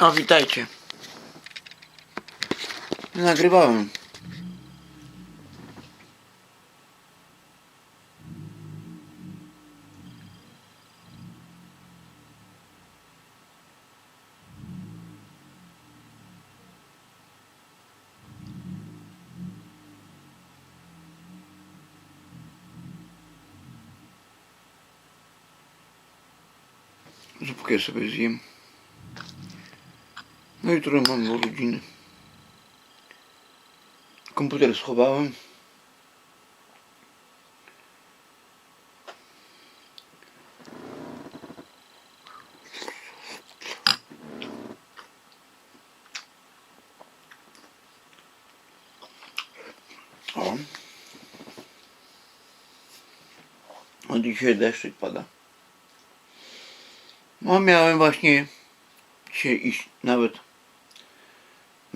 O, witajcie. Nagrywałem. Zupkę sobie zjem. No jutro mam urodziny. Komputer schowałem. O. A dzisiaj deszczyk pada. No miałem właśnie dzisiaj iść nawet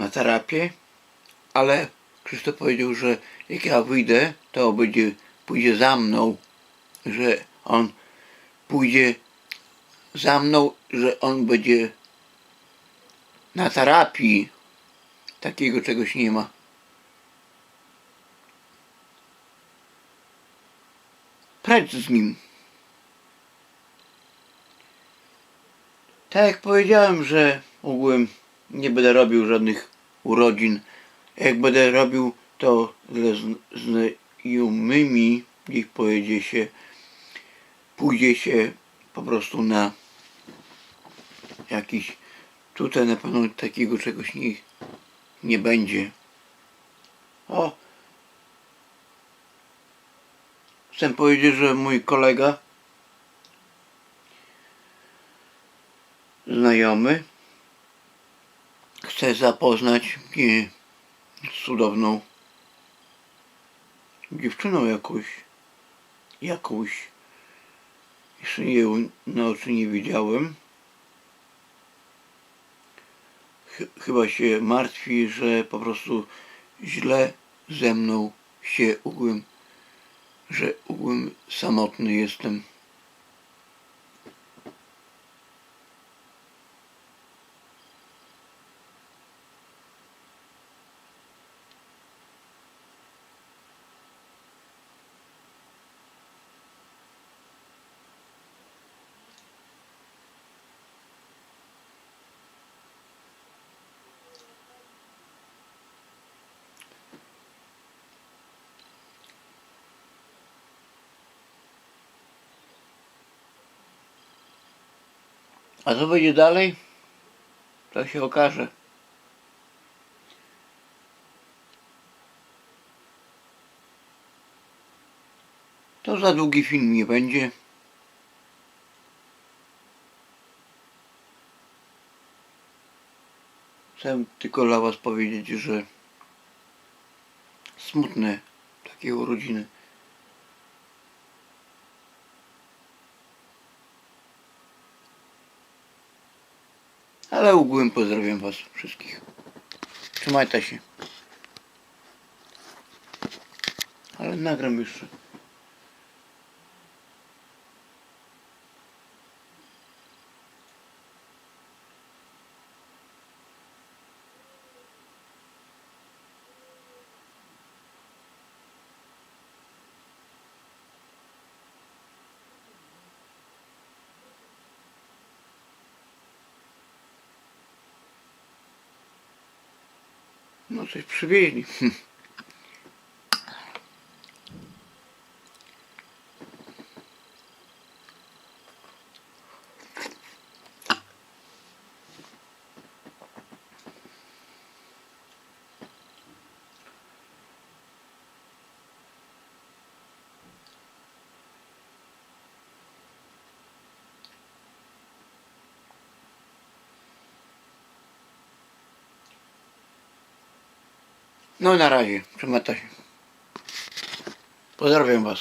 na terapię, ale Krzysztof powiedział, że jak ja wyjdę, to będzie, pójdzie za mną, że on pójdzie za mną, że on będzie na terapii. Takiego czegoś nie ma. Precz z nim. Tak jak powiedziałem, że ogółem nie będę robił żadnych urodzin. Jak będę robił to ze zn- znajomymi, niech pojedzie się, pójdzie się po prostu na jakiś, tutaj na pewno takiego czegoś nie, nie będzie. O! Chcę powiedzieć, że mój kolega znajomy chce zapoznać mnie z cudowną dziewczyną jakąś, jakąś. Jeszcze jej na oczy nie widziałem. Ch- chyba się martwi, że po prostu źle ze mną się ugłem, że ugłem samotny jestem. A co będzie dalej? To się okaże. To za długi film nie będzie. Chcę tylko dla Was powiedzieć, że smutne takie urodziny. Ale ogółem pozdrawiam Was wszystkich. Trzymajcie się. Ale nagram jeszcze. No coś przywieźli. No na razie, trzymajcie się. Pozdrawiam Was.